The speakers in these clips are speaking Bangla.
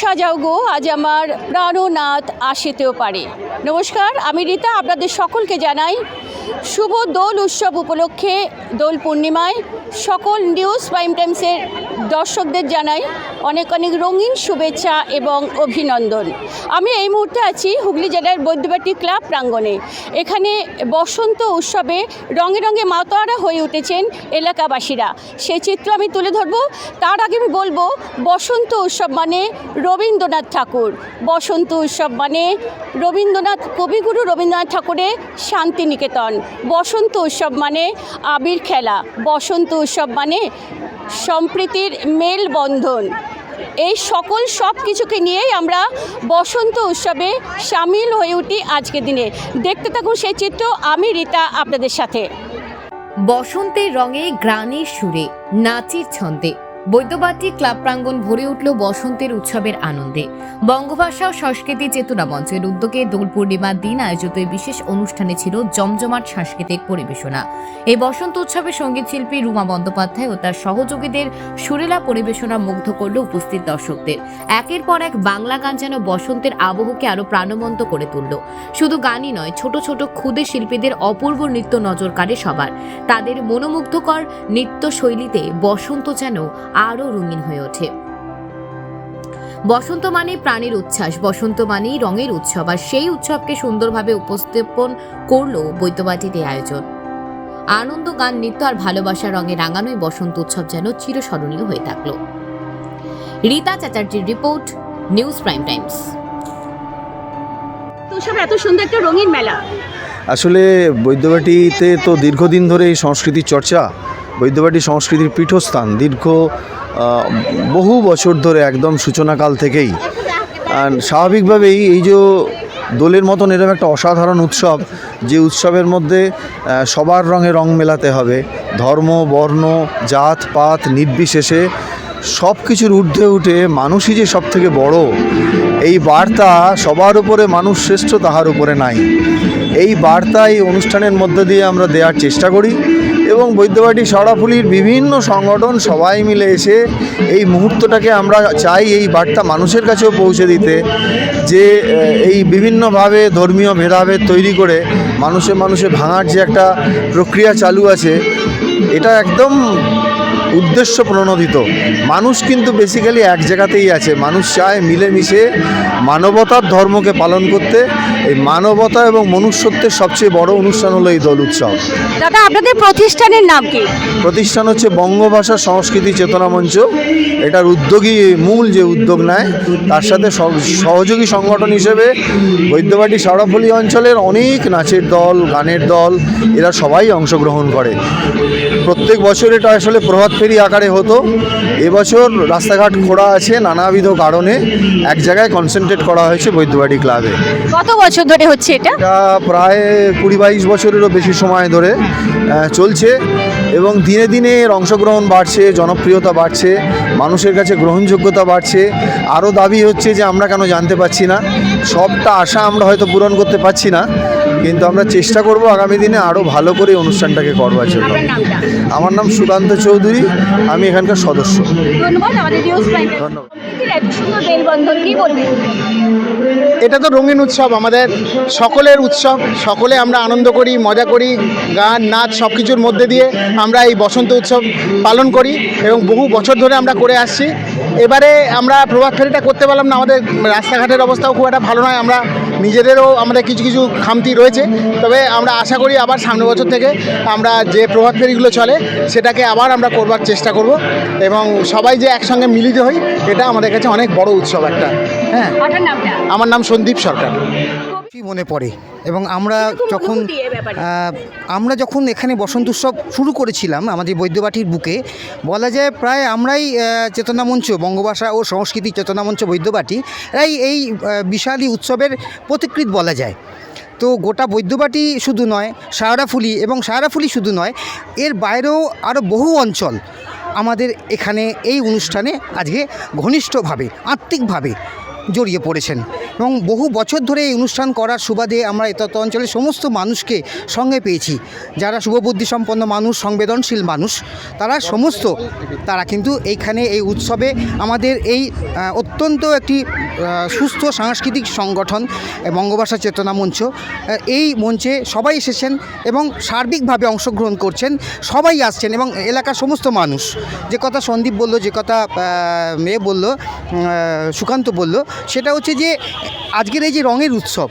সাজাও গো আজ আমার প্রাণনাথ আসিতেও পারে। নমস্কার আমি রীতা আপনাদের সকলকে জানাই শুভ দোল উৎসব উপলক্ষে দোল পূর্ণিমায় সকল নিউজ প্রাইম টাইমসের দর্শকদের জানাই অনেক অনেক রঙিন শুভেচ্ছা এবং অভিনন্দন। আমি এই মুহূর্তে আছি হুগলি জেলার বৈদ্যবাটি ক্লাব প্রাঙ্গণে। এখানে বসন্ত উৎসবে রঙে রঙে মাতোয়ারা হয়ে উঠেছেন এলাকাবাসীরা। সেই চিত্র আমি তুলে ধরবো। তার আগে আমি বলব, বসন্ত উৎসব মানে রবীন্দ্রনাথ ঠাকুর। বসন্ত উৎসব মানে রবীন্দ্রনাথ, কবিগুরু রবীন্দ্রনাথ ঠাকুরের শান্তিনিকেতন। বসন্ত উৎসব মানে আবির খেলা। বসন্ত উৎসব মানে সম্প্রীতির মেলবন্ধন। এই সকল সব কিছুকে নিয়েই আমরা বসন্ত উৎসবে সামিল হয়ে উঠি আজকের দিনে। দেখতে থাকুন সেই চিত্র, আমি রীতা আপনাদের সাথে। বসন্তের রঙে গ্রানের সুরে, নাচের ছন্দে। বৈদ্যবাটি ক্লাব প্রাঙ্গণ ভরে উঠল বসন্তের উৎসবের আনন্দে। বঙ্গভাষা ও সংস্কৃতি চেতনা মঞ্চের উদ্যোগে দোল পূর্ণিমার দিন আয়োজিত বিশেষ অনুষ্ঠানে ছিল জমজমাট সাংস্কৃতিক পরিবেশনা। এই বসন্ত উৎসবে সংগীত শিল্পী রুমা বন্দ্যোপাধ্যায় ও তার সহযোগীদের সুরেলা পরিবেশনা মুগ্ধ করল উপস্থিত দর্শকদের। একের পর এক বাংলা গান যেন বসন্তের আবহকে আরও প্রাণবন্ত করে তুলল। শুধু গানই নয়, ছোট ছোট ক্ষুদে শিল্পীদের অপূর্ব নৃত্য নজর কাড়ে সবার। তাদের মনোমুগ্ধকর নৃত্য শৈলীতে বসন্ত যেন আরও রঙিন হয়ে ওঠে। বসন্ত মানে প্রাণের উচ্ছ্বাস বসন্ত মানেই রঙের উৎসব আর সেই উৎসবকে সুন্দরভাবে উপস্থাপন করল বৈদ্যবাটির এই আয়োজন। আনন্দ গান নৃত্য আর ভালোবাসা রঙে রাঙানোই বসন্ত উৎসব যেন চিরস্মরণীয় হয়ে থাকল। রীতা চ্যাটার্জির রিপোর্ট নিউজ প্রাইম টাইমস। উৎসব এত সুন্দর একটা রঙিন মেলা। আসলে বৈদ্যবাটিতে তো দীর্ঘদিন ধরে এই সংস্কৃতির চর্চা বৈদ্যবাটি সংস্কৃতির পীঠস্থান দীর্ঘ বহু বছর ধরে একদম সূচনাকাল থেকেই। স্বাভাবিকভাবেই এই যে দোলের মতন এরকম একটা অসাধারণ উৎসব, যে উৎসবের মধ্যে সবার রঙে রং মেলাতে হবে। ধর্ম, বর্ণ, জাত, পাত, নির্বিশেষে সব কিছুর ঊর্ধ্বে উঠে মানুষই যে সব থেকে বড়, এই বার্তা সবার উপরে মানুষ শ্রেষ্ঠ তাহার উপরে নাই। এই বার্তা এই অনুষ্ঠানের মধ্যে দিয়ে আমরা দেওয়ার চেষ্টা করি। এবং বৈদ্যবাটি সরাফুলির বিভিন্ন সংগঠন সবাই মিলে এসে এই মুহূর্তটাকে আমরা চাই এই বার্তা মানুষের কাছেও পৌঁছে দিতে, যে এই বিভিন্নভাবে ধর্মীয় ভেদাভেদ তৈরি করে মানুষে মানুষে ভাঙার যে একটা প্রক্রিয়া চালু আছে, এটা একদম উদ্দেশ্য প্রণোদিত। মানুষ কিন্তু বেসিক্যালি এক জায়গাতেই আছে। মানুষ চায় মিলেমিশে মানবতার ধর্মকে পালন করতে। এই মানবতা এবং মনুষ্যত্বের সবচেয়ে বড় অনুষ্ঠান হলো এই দোল উৎসব। দাদা আপনাদের প্রতিষ্ঠানের নাম কি? প্রতিষ্ঠান হচ্ছে বঙ্গভাষা সংস্কৃতি চেতনা মঞ্চ। এটার উদ্যোগী মূল যে উদ্যোগ নেয় তার সাথে সহযোগী সংগঠন হিসেবে বৈদ্যবাটি সারাফলি অঞ্চলের অনেক নাচের দল গানের দল এরা সবাই অংশগ্রহণ করে। প্রত্যেক বছর এটা আসলে প্রভাত ফেরি আকারে হতো। এবছর রাস্তাঘাট খোড়া আছে নানাবিধ কারণে। এক জায়গায় কনসেন্ট্রেট করা হয়েছে বৈদ্যবাটি ক্লাবে কত বছর ধরে হচ্ছে এটা? এটা প্রায় কুড়ি বাইশ বছরেরও বেশি সময় ধরে চলছে এবং দিনে দিনে এর অংশগ্রহণ বাড়ছে জনপ্রিয়তা বাড়ছে মানুষের কাছে গ্রহণযোগ্যতা বাড়ছে। আরও দাবি হচ্ছে যে আমরা কেন জানতে পারছি না। সবটা আশা আমরা হয়তো পূরণ করতে পারছি না। কিন্তু আমরা চেষ্টা করব আগামী দিনে আরও ভালো করে অনুষ্ঠানটাকে করবার জন্য। আমার নাম সুকান্ত চৌধুরী আমি এখানকার সদস্য। ধন্যবাদ এটা তো রঙিন উৎসব আমাদের সকলের উৎসব। সকলে আমরা আনন্দ করি মজা করি গান নাচ সব কিছুর মধ্যে দিয়ে আমরা এই বসন্ত উৎসব পালন করি এবং বহু বছর ধরে আমরা করে আসছি। এবারে আমরা প্রভাত ফেরিটা করতে পারলাম না আমাদের রাস্তাঘাটের অবস্থাও খুব একটা ভালো নয়। আমরা নিজেদেরও আমাদের কিছু কিছু খামতি রয়েছে। তবে আমরা আশা করি আবার সামনের বছর থেকে আমরা যে প্রভাত ফেরিগুলো চলে সেটাকে আবার আমরা করবার চেষ্টা করব এবং সবাই যে একসঙ্গে মিলিত হই এটা আমাদের কাছে অনেক বড় উৎসব একটা। হ্যাঁ। আমার নাম সন্দীপ সরকার। কি মনে পড়ে এবং আমরা যখন আমরা যখন এখানে বসন্ত উৎসব শুরু করেছিলাম আমাদের বৈদ্যবাটির বুকে বলা যায় প্রায় আমরাই চেতনা মঞ্চ বঙ্গভাষা ও সংস্কৃতি চেতনা মঞ্চ বৈদ্যবাটি এই আহ, বিশালী উৎসবের প্রতিকৃত বলা যায়। তো গোটা বৈদ্যবাটি শুধু নয় সাহারাফুলি এবং সাহারাফুলি শুধু নয় এর বাইরেও আরও বহু অঞ্চল আমাদের এখানে এই অনুষ্ঠানে আজকে ঘনিষ্ঠভাবে আত্মিকভাবে জড়িয়ে পড়েছেন। এবং বহু বছর ধরে এই অনুষ্ঠান করার সুবাদে আমরা এই তত অঞ্চলের সমস্ত মানুষকে সঙ্গে পেয়েছি। যারা শুভবুদ্ধি সম্পন্ন মানুষ, সংবেদনশীল মানুষ, তারা সমস্ত, তারা কিন্তু এইখানে এই উৎসবে আমাদের এই অত্যন্ত একটি সুস্থ সাংস্কৃতিক সংগঠন বঙ্গভাষা চেতনা মঞ্চ এই মঞ্চে সবাই এসেছেন এবং সার্বিকভাবে অংশগ্রহণ করছেন, সবাই আসছেন এবং এলাকার সমস্ত মানুষ। যে কথা সন্দীপ বলল, যে কথা মেয়ে বলল সুকান্ত বলল, সেটা হচ্ছে যে আজকের এই যে রঙের উৎসব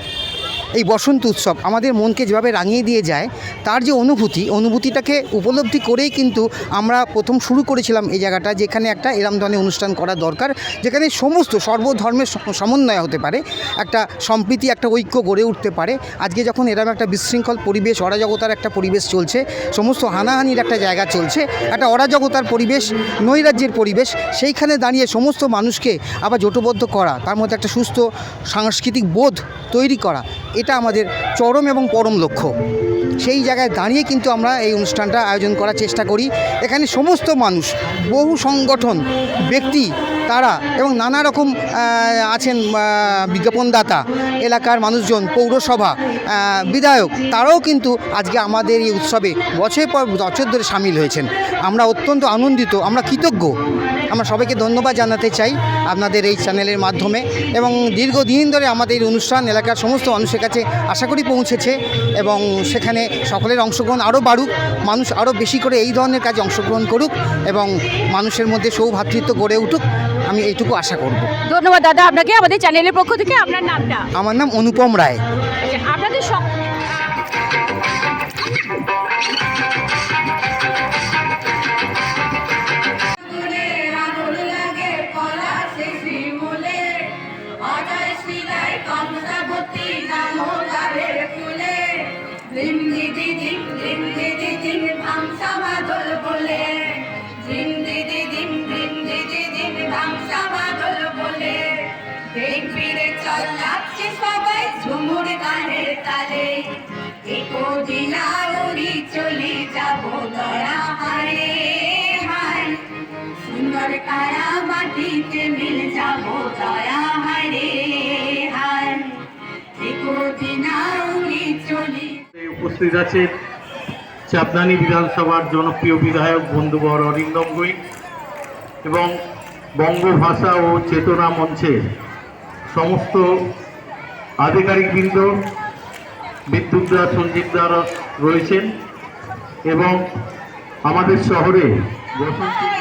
এই বসন্ত উৎসব আমাদের মনকে যেভাবে রাঙিয়ে দিয়ে যায়, তার যে অনুভূতি, অনুভূতিটাকে উপলব্ধি করেই কিন্তু আমরা প্রথম শুরু করেছিলাম এই জায়গাটা, যেখানে একটা এরম ধরনের অনুষ্ঠান করা দরকার, যেখানে সমস্ত সর্বধর্মের সমন্বয় হতে পারে, একটা সম্প্রীতি, একটা ঐক্য গড়ে উঠতে পারে। আজকে যখন এরম একটা বিশৃঙ্খল পরিবেশ, অরাজকতার একটা পরিবেশ চলছে, সমস্ত হানাহানির একটা জায়গা চলছে, একটা অরাজকতার পরিবেশ, নৈরাজ্যের পরিবেশ, সেইখানে দাঁড়িয়ে সমস্ত মানুষকে আবার জোটবদ্ধ করা, তার মধ্যে একটা সুস্থ সাংস্কৃতিক বোধ তৈরি করা এটা আমাদের চরম এবং পরম লক্ষ্য। সেই জায়গায় দাঁড়িয়ে কিন্তু আমরা এই অনুষ্ঠানটা আয়োজন করার চেষ্টা করি। এখানে সমস্ত মানুষ, বহু সংগঠন, ব্যক্তি, তারা এবং নানা রকম আছেন বিজ্ঞাপনদাতা, এলাকার মানুষজন, পৌরসভা বিধায়ক, তারাও কিন্তু আজকে আমাদের এই উৎসবে বছর পর বছর ধরে সামিল হয়েছেন। আমরা অত্যন্ত আনন্দিত, আমরা কৃতজ্ঞ। আমরা সবাইকে ধন্যবাদ জানাতে চাই আপনাদের এই চ্যানেলের মাধ্যমে এবং দীর্ঘদিন ধরে আমাদের এই অনুষ্ঠান এলাকার সমস্ত মানুষের কাছে আশা করি পৌঁছেছে এবং সেখানে সকলের অংশগ্রহণ আরও বাড়ুক মানুষ আরও বেশি করে এই ধরনের কাজে অংশগ্রহণ করুক এবং মানুষের মধ্যে সৌভ্রাতৃত্ব গড়ে উঠুক আমি এইটুকু আশা করব। ধন্যবাদ দাদা আপনাকে আমাদের চ্যানেলের পক্ষ থেকে আপনার নামটা? আমার নাম অনুপম রায়। আপনাদের রে চল নাচছে সবাই ঝুমুর গানের তালে। একো দিলা উড়ি চলি যাব দয়া হায় হায়। সুন্দর কায়া মাটিতে মিল যাব দয়া হারে হায়। দেখো দিনা উড়ি চলি উপস্থিত আছে চাপদানি বিধানসভার জনপ্রিয় বিধায়ক বন্ধুবর অরিন্দম গুই এবং বঙ্গ ভাষা ও চেতনা মঞ্চের সমস্ত আধিকারিকবৃন্দ বিদ্যুৎদা সঞ্জীবদার রয়েছেন এবং আমাদের শহরে বসন্ত